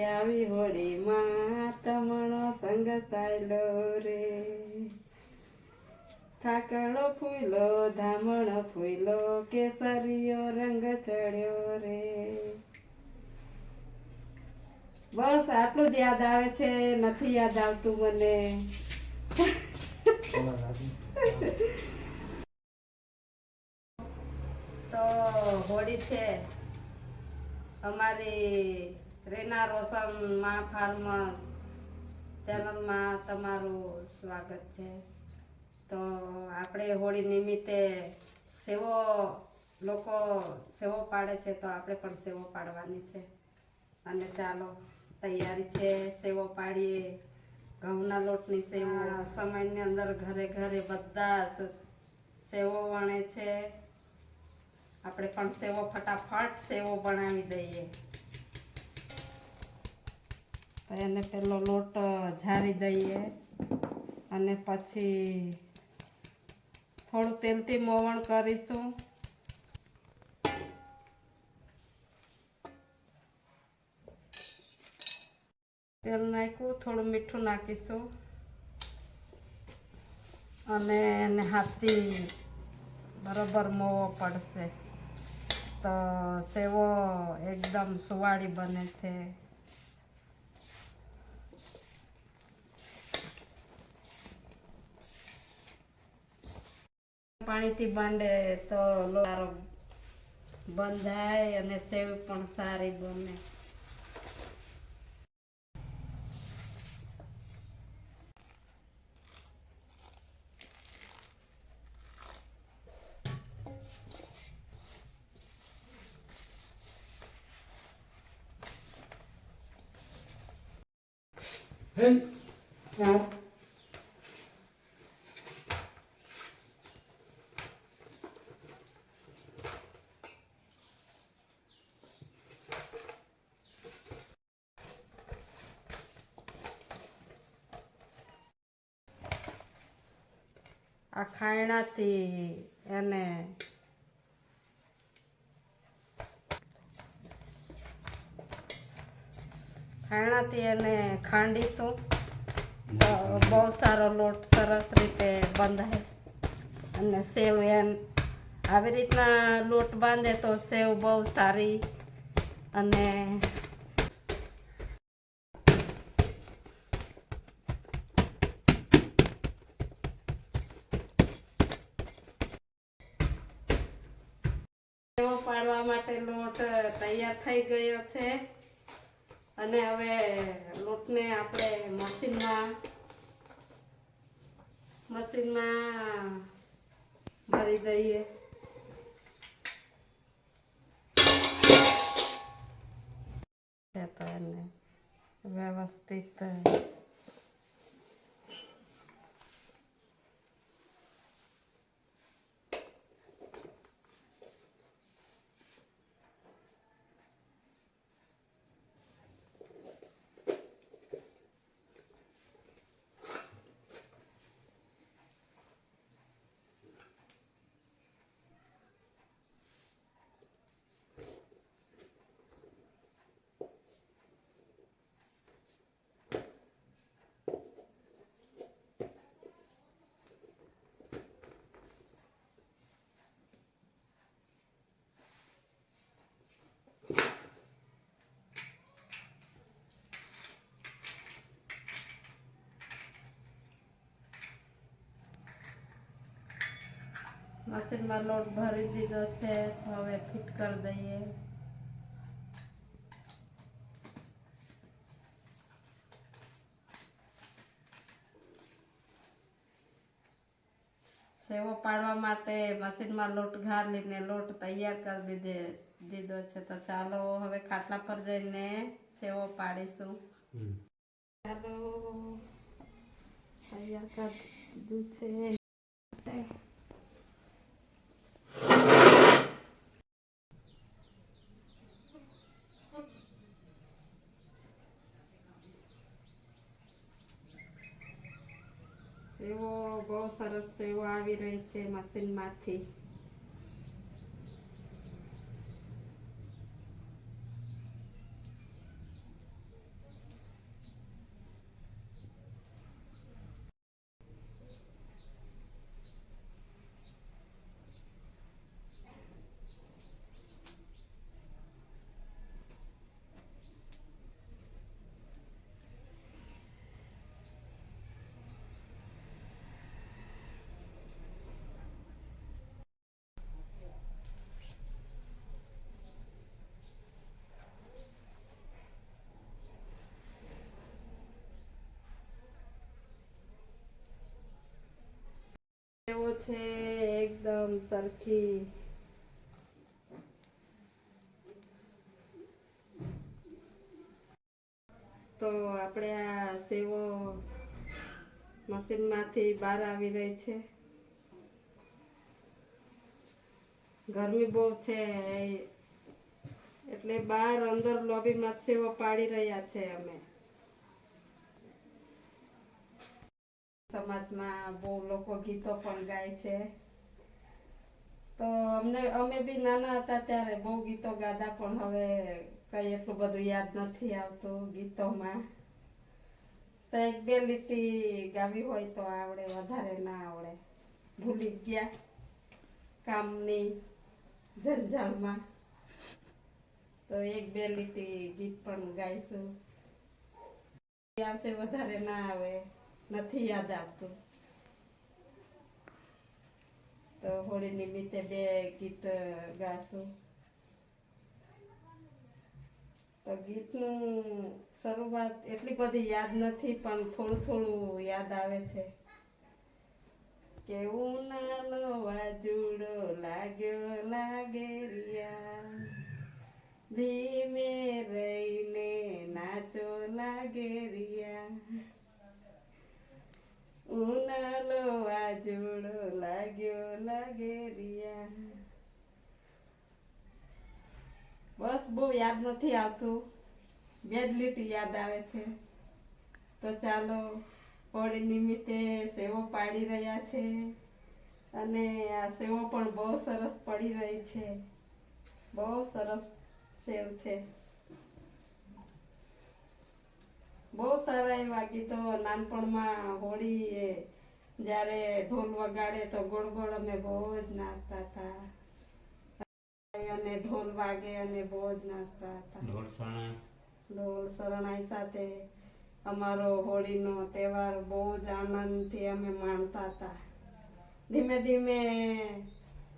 આવી હોળીમાં તમણો સંગ સાયલો રે. કાકડો ફૂલો ધામણો ફૂલો કેસરીયો રંગ ચડ્યો રે. બસ આટલું જ યાદ આવે છે નથી યાદ આવતું મને. તો હોળી છે. અમારી રેના રોશનમાં ફાર્મસ ચેનલમાં તમારું સ્વાગત છે. તો આપણે હોળી નિમિત્તે સેવો, લોકો સેવો પાડે છે તો આપણે પણ સેવો પાડવાની છે. અને ચાલો, તૈયારી છે સેવો પાડીએ. ઘઉંના લોટની સેવો, સમયની અંદર ઘરે ઘરે બધા સેવો વણે છે. આપણે પણ સેવો ફટાફટ સેવો બનાવી દઈએ. એને પેલો લોટ ઝારી દઈએ અને પછી થોડું તેલથી મોવણ કરીશું. તેલ નાખ્યું, થોડું મીઠું નાખીશું. અને એને હાથથી બરોબર મોવો પડશે. તો સેવો એકદમ સુવાળી બને છે. પાણીથી બાંડે તો સારો બંધાય અને સેવ પણ સારી બને. હા? આ ખાયણાથી એને ખાયણાથી એને ખાંડીશું. બહુ સારો લોટ સરસ રીતે બંધાય. અને સેવ એન આવી રીતના લોટ બાંધે તો સેવ બહુ સારી અને પાડવા માટે લોટ તૈયાર થઈ ગયો છે. અને હવે લોટને આપણે મશીનમાં મશીનમાં ભરી દઈએ. વ્યવસ્થિત મશીનમાં લોટ ભરી દીધો છે તો હવે ફિટ કરી દઈએ. સેવો પાડવા માટે મશીનમાં લોટ ઘાલીને લોટ તૈયાર કરી દીધે દીધો છે. તો ચાલો હવે ખાટલા પર જઈને સેવો પાડીશું. ચાલો તૈયાર કરી દીધું છે સેવો બહુ સરસ સેવા આવી રહી છે મશીનમાંથી એવો છે એકદમ સરખી. તો આપણે આ સેવો મશીનમાંથી બહાર આવી રહી છે. ગરમી બહુ છે. એટલે બહાર અંદર લોબીમાં સેવો પાડી રહ્યા છે અમે. સમાજમાં બહુ લોકો ગીતો પણ ગાય છે. તો અમને, અમે બી નાના હતા ત્યારે બહુ ગીતો ગાતા પણ હવે કંઈ એટલું બધું યાદ નથી આવતું ગીતોમાં. તો એક બે લીટી ગાવી હોય તો આવડે, વધારે ના આવડે. ભૂલી ગયા કામની જંજાલમાં. તો એક બે લીટી ગીત પણ ગાઈશું. આવશે, વધારે ના આવે. નથી યાદ આવતું. તો હોળી નિમિત્તે બે ગીત ગાશું. તો ગીતનું શરૂઆત એટલી બધી યાદ નથી, પણ થોડું થોડું યાદ આવે છે. કે ઉનાલો વાજુડો લાગ્યો, લાગે રિયા. ધીમે રહીને નાચો લાગે રિયા. ઉનાલો વાજુડો લાગ્યો લાગે રિયા બસ બહુ યાદ નથી આવતું. બે જ લીટી યાદ આવે છે. તો ચાલો, હોળી નિમિત્તે સેવો પાડી રહ્યા છે. અને આ સેવો પણ બહુ સરસ પડી રહી છે. બહુ સરસ સેવ છે. બહુ સારા એવા ગીતો. નાનપણમાં હોળી એ જ્યારે ઢોલ વગાડે તો ગોળ ગોળ અમે બહુ જ નાચતા હતા. અને ઢોલ વાગે અને બહુ જ નાચતા હતા. ઢોલસણા ઢોલ શરણાઈ સાથે અમારો હોળીનો તહેવાર બહુ જ આનંદથી અમે માણતા હતા. ધીમે ધીમે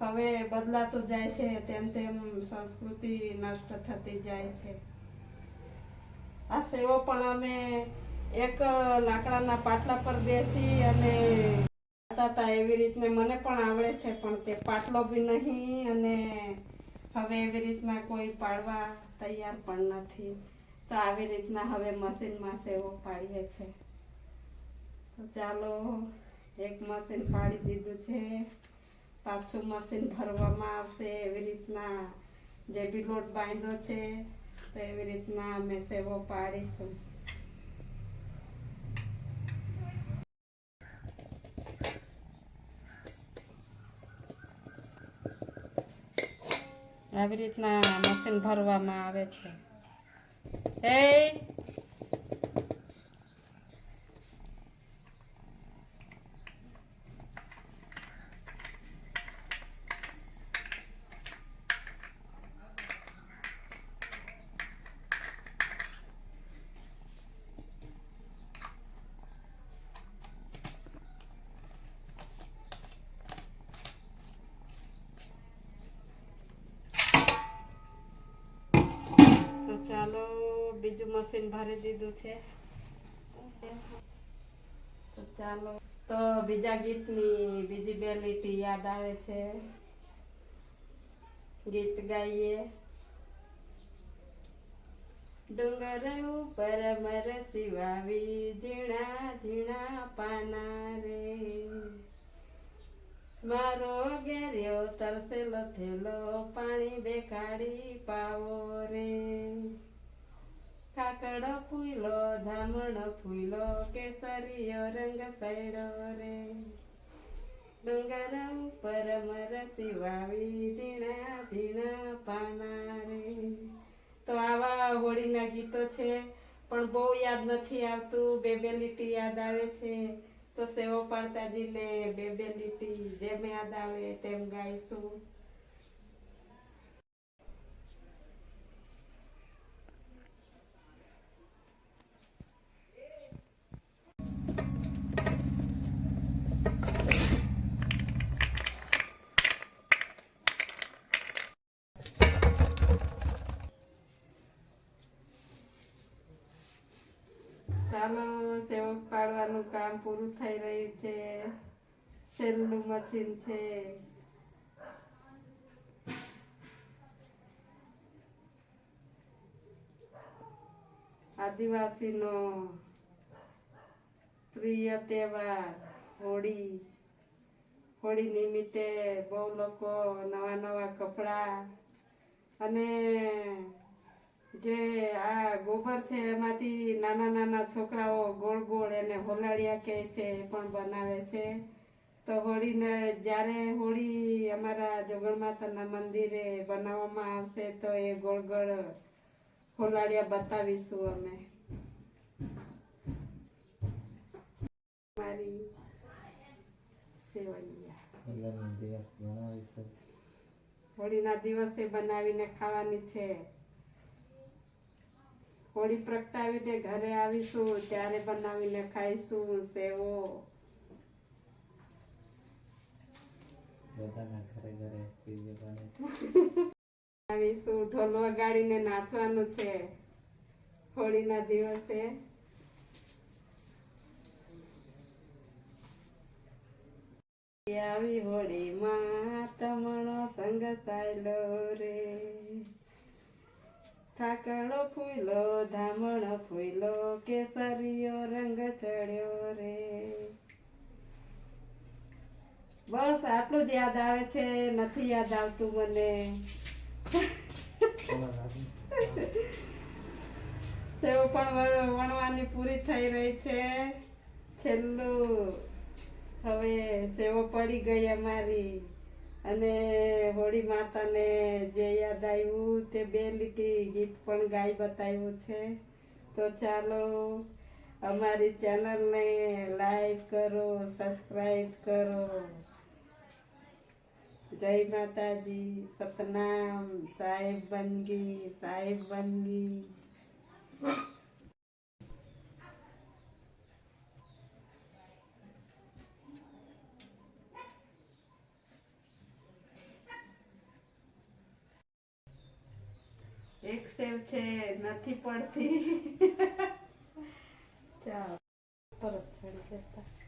હવે બદલાતું જાય છે તેમ તેમ સંસ્કૃતિ નષ્ટ થતી જાય છે. આ સેવો પણ અમે એક લાકડાના પાટલા પર બેસી અને ગાતા હતા એવી રીતને મને પણ આવડે છે, પણ તે પાટલો બી નહીં અને હવે એવી રીતના કોઈ પાડવા તૈયાર પણ નથી. તો આવી રીતના હવે મશીનમાં સેવો પાડીએ છે. તો ચાલો, એક મશીન પાડી દીધું છે. પાછું મશીન ભરવામાં આવશે એવી રીતના જે બી લોટ બાંધ્યો છે. તો એવી રીતના અમે સેવો પાડીશું આવી રીતના મશીન ભરવામાં આવે છે એ તો ચાલો બીજું મશીન ભરી દીધું છે. તો ચાલો. તો બીજા ગીતની બીજી બે લીટી યાદ આવે છે. ગીત ગાઈએ. ડુંગર ઉપર મર વાવી ઝીણા ઝીણા પાના રે. મારો ઘેર્યો તરસેલો થેલો પાણી દેખાડી પાવો રે. કાકડો ફૂલો, ધામણો ફૂલો કેસરીયો રંગ સૈડો રે. ડુંગર ઉપર મરસી વાવી, ઝીણા ઝીણા પાના રે. તો આવા હોળીના ગીતો છે, પણ બહુ યાદ નથી આવતું બે લીટી યાદ આવે છે. તો સેવો પાડતાજીને બે બે લીટી જેમ યાદ આવે તેમ ગાઈશું. સેવક કામ પૂરું થઈ રહ્યું છે. છેલ્લું મશીન છે. આદિવાસીનો પ્રિય તહેવાર હોળી. હોળી નિમિત્તે બહુ લોકો નવા નવા કપડાં અને જે આ ગોબર છે એમાંથી નાના નાના છોકરાઓ ગોળ ગોળ એને હોલાળિયા કહે છે એ પણ બનાવે છે. તો હોળીને જ્યારે હોળી અમારા જોગણ માતાના મંદિરે બનાવવામાં આવશે તો એ ગોળ ગોળ હોલાળિયા બતાવીશું અમે. મારી સેવૈયા. હોળીનો દિવસ બનાવીશું. હોળીના દિવસે બનાવીને ખાવાની છે. હોળી પ્રગટાવીને ઘરે આવીશું ત્યારે બનાવીને ખાઈશું સેવો. બધાના ઘરે ઘરે આવીશું ઢોલ વગાડીને નાચવાનું છે. હોળીના દિવસે. આવી હોળી માં તમણો સંગ સાયલો રે. ઠાકડો ફૂલો, ધામણ ફૂલો, કેસરીયો રંગ ચડ્યો રે. બસ આટલું જ યાદ આવે છે, નથી યાદ આવતું મને. સેવ પણ વણવાની પૂરી થઈ રહી છે. છેલ્લું. હવે સેવો પડી ગઈ અમારી. અને હોળી માતાને જે યાદ આવ્યું તે બે લીટી ગીત પણ ગાઈ બતાવ્યું છે. તો ચાલો અમારી ચેનલને લાઈક કરો, સબસ્ક્રાઈબ કરો. જય માતાજી, સતનામ, સાહેબ બનગી સાહેબ બનગી એક સેવ છે નથી પડતી. ચાલ. પરત છોડી જતા